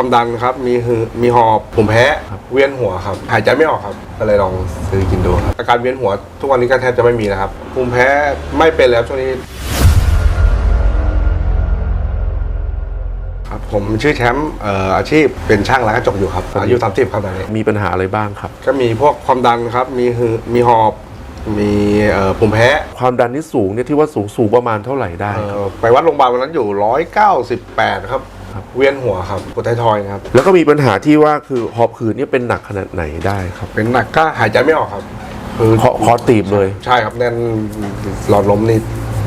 ความดันครับ มีหือมีหอบผมแพ้เวียนหัวครับ หายใจไม่ออกครับ ก็เลยลองซื้อกินดูครับอาการเวียนหัวทุกวันนี้ก็แทบจะไม่มีนะครับภูมิแพ้ไม่เป็นแล้วช่วงนี้ครับผมชื่อแชมป์เอ่ออาชีพเป็นช่างร้านกระจกอยู่ครับอายุ30ครับตอนนี้ มีปัญหาอะไรบ้างครับ ก็มีพวกความดันครับ มีหือมีหอบ มีเอ่อภูมิแพ้ความดันที่สูงเนี่ยที่ว่าสูงสูงประมาณเท่าไหร่ได้ เอ่ครับอไปวัดโรงพยาบาลวันนั้นอยู่ 198 ครับ เวียนหัวครับปวดท้ายทอยครับ แล้วก็มีปัญหาที่ว่าคือหอบหืดเนี่ยเป็นหนักขนาดไหนได้ครับเป็นหนักก็หายใจไม่ออกครับ คือคอคอตีบเลยใช่ครับแน่นหลอดลมนี่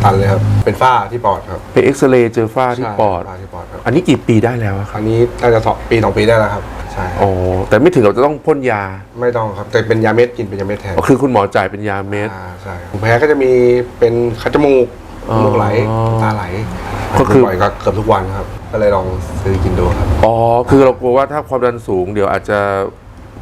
ตันเลยครับ เป็นฝ้าที่ปอดครับไปเอ็กซเรย์เจอฝ้าที่ใช่ปอด ฝ้าที่ปอดครับอันนี้กี่ปีได้แล้วอะครับอันนี้น่าจะสองปีสองปีได้แล้วครับ ใช่ครับอ๋อ แต่ไม่ถึงกับจะต้องพ่นยาไม่ต้องครับ แต่เป็นยาเม็ดกินเป็นยาเม็ดแทนอ๋อคือคุณหมอจ่ายเป็นยาเม็ด อ่าใช่ผมแพ้ก็จะมีเป็นคัดจมูก อ๋อมูกไหลตาไหลก็คือ บ่อยก็เกือบทุกวันครับ ก็เลยลองซื้อกินดูครับ อ๋อ คือเรากลัวว่าถ้าความดันสูงเดี๋ยวอาจจะ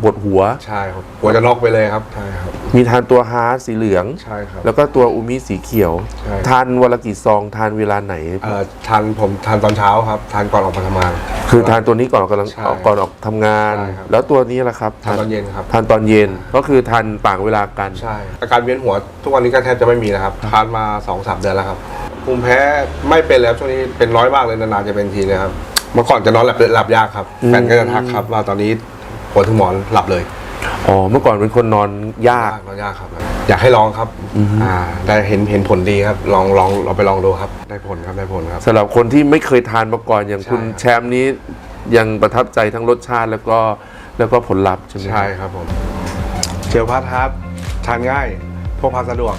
ปวดหัว ใช่ครับกลัวจะน็อกไปเลยครับใช่ครับมีทานตัวฮาร์ดสีเหลือง ใช่ครับ แล้วก็ตัวอูมิสีเขียว ใช่ ทานวันละกี่ซองทานเวลาไหน เอ่อทานผมทานตอนเช้าครับทานก่อนออกมาทำงาน คือทานตัวนี้ก่อนออกกำลังใช่ออกก่อนออกทำงาน ใช่ครับ แล้วตัวนี้ล่ะครับทานตอนเย็นครับทานตอนเย็นก็คือทานต่างเวลากัน ใช่ อาการเวียนหัวทุกวันนี้ก็แทบจะไม่มีนะครับทานมา2อสเดือนแล้วครับภูมิแพ้ไม่เป็นแล้วช่วงนี้เป็นน้อยมากเลยนานๆจะเป็นทีเลยครับเมื่อก่อนจะนอนหลับหลับยากครับอืมแฟนก็จะทักครับว่าตอนนี้ ปวดทุกหมอนหลับเลยอ๋อเมื่อก่อนเป็นคนนอนยากนอนยากครับ อยากให้ลองครับอือฮึอ่าได้เห็นเห็นผลดีครับ ลองลองเราไปลองดูครับ ได้ผลครับได้ผลครับสำหรับคนที่ไม่เคยทานมาก่อนอย่างใช่คุณครับแชมป์นี้ ยังประทับใจทั้งรสชาติแล้วก็แล้วก็ผลลัพธ์ใช่ไหมใช่ครับผมเจลพัดครับ ทานง่ายพกพาสะดวก